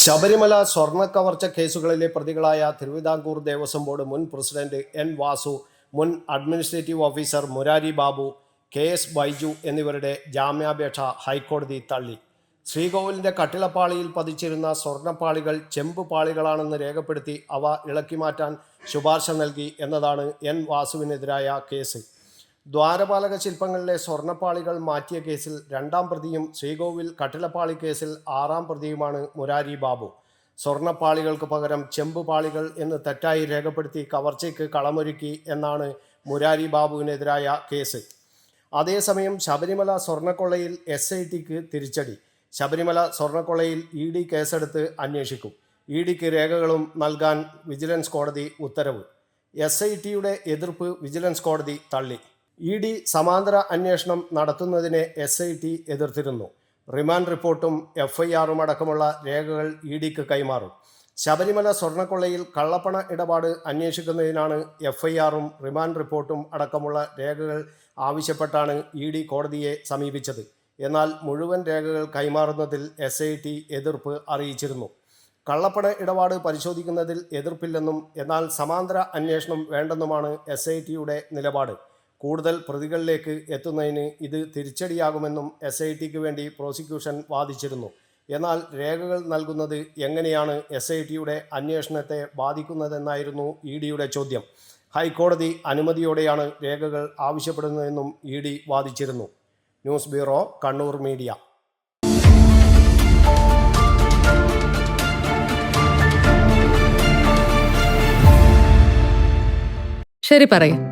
ശബരിമല സ്വർണ കവർച്ച കേസുകളിലെ പ്രതികളായ തിരുവിതാംകൂർ ദേവസ്വം ബോർഡ് മുൻ പ്രസിഡന്റ് എൻ വാസു മുൻ administrative officer Murari Babu K S Baiju എന്നിവരുടെ ജാമ്യാപേക്ഷ ഹൈക്കോടതി തള്ളി. ശ്രീകോവിലിന്റെ കട്ടിളപ്പാളിയിൽ പതിച്ചിരുന്ന സ്വർണപ്പാളികൾ ചെമ്പ് പാളികളാണെന്ന് രേഖപ്പെടുത്തി അവ ഇളക്കി മാറ്റാൻ ശുപാർശ നൽകി എന്നതാണ് എൻ വാസുവിനെതിരായ കേസ്. ദ്വാരപാലക ശില്പങ്ങളിലെ സ്വർണപ്പാളികൾ മാറ്റിയ കേസിൽ രണ്ടാം പ്രതിയും ശ്രീകോവിൽ കട്ടിളപ്പാളി കേസിൽ ആറാം പ്രതിയുമാണ് മുരാരി ബാബു. സ്വർണപ്പാളികൾക്ക് പകരം ചെമ്പുപാളികൾ എന്ന് തെറ്റായി രേഖപ്പെടുത്തി കവർച്ചയ്ക്ക് കളമൊരുക്കി എന്നാണ് മുരാരി ബാബുവിനെതിരായ കേസ്. അതേസമയം ശബരിമല സ്വർണക്കൊള്ളയിൽ എസ് ഐ ടിക്ക് തിരിച്ചടി. ശബരിമല സ്വർണക്കൊള്ളയിൽ ഇ ഡി കേസെടുത്ത് അന്വേഷിക്കും. ഇ ഡിക്ക് രേഖകളും നൽകാൻ വിജിലൻസ് കോടതി ഉത്തരവ്. എസ് ഐ ടിയുടെ എതിർപ്പ് വിജിലൻസ് കോടതി തള്ളി. ഇ ഡി സമാന്തര അന്വേഷണം നടത്തുന്നതിനെ എസ് ഐ ടി എതിർത്തിരുന്നു. റിമാൻഡ് റിപ്പോർട്ടും എഫ് ഐ ആറും അടക്കമുള്ള രേഖകൾ ഇ ഡിക്ക് കൈമാറും. ശബരിമല സ്വർണക്കൊള്ളയിൽ കള്ളപ്പണ ഇടപാട് അന്വേഷിക്കുന്നതിനാണ് എഫ് ഐ ആറും റിമാൻഡ് റിപ്പോർട്ടും അടക്കമുള്ള രേഖകൾ ആവശ്യപ്പെട്ടാണ് ഇ ഡി കോടതിയെ സമീപിച്ചത്. എന്നാൽ മുഴുവൻ രേഖകൾ കൈമാറുന്നതിൽ എസ് ഐ ടി എതിർപ്പ് അറിയിച്ചിരുന്നു. കള്ളപ്പണ ഇടപാട് പരിശോധിക്കുന്നതിൽ എതിർപ്പില്ലെന്നും എന്നാൽ സമാന്തര അന്വേഷണം വേണ്ടെന്നുമാണ് എസ് ഐ ടിയുടെ നിലപാട്. കൂടുതൽ പ്രതികളിലേക്ക് എത്തുന്നതിന് ഇത് തിരിച്ചടിയാകുമെന്നും എസ് ഐ ടിക്ക് വേണ്ടി പ്രോസിക്യൂഷൻ വാദിച്ചിരുന്നു. എന്നാൽ രേഖകൾ നൽകുന്നത് എങ്ങനെയാണ് എസ് ഐ ടിയുടെ അന്വേഷണത്തെ ബാധിക്കുന്നതെന്നായിരുന്നു ഇ ഡിയുടെ ചോദ്യം. ഹൈക്കോടതി അനുമതിയോടെയാണ് രേഖകൾ ആവശ്യപ്പെടുന്നതെന്നും E D വാദിച്ചിരുന്നു. News bureau Kannur media. ശരി പറയ്.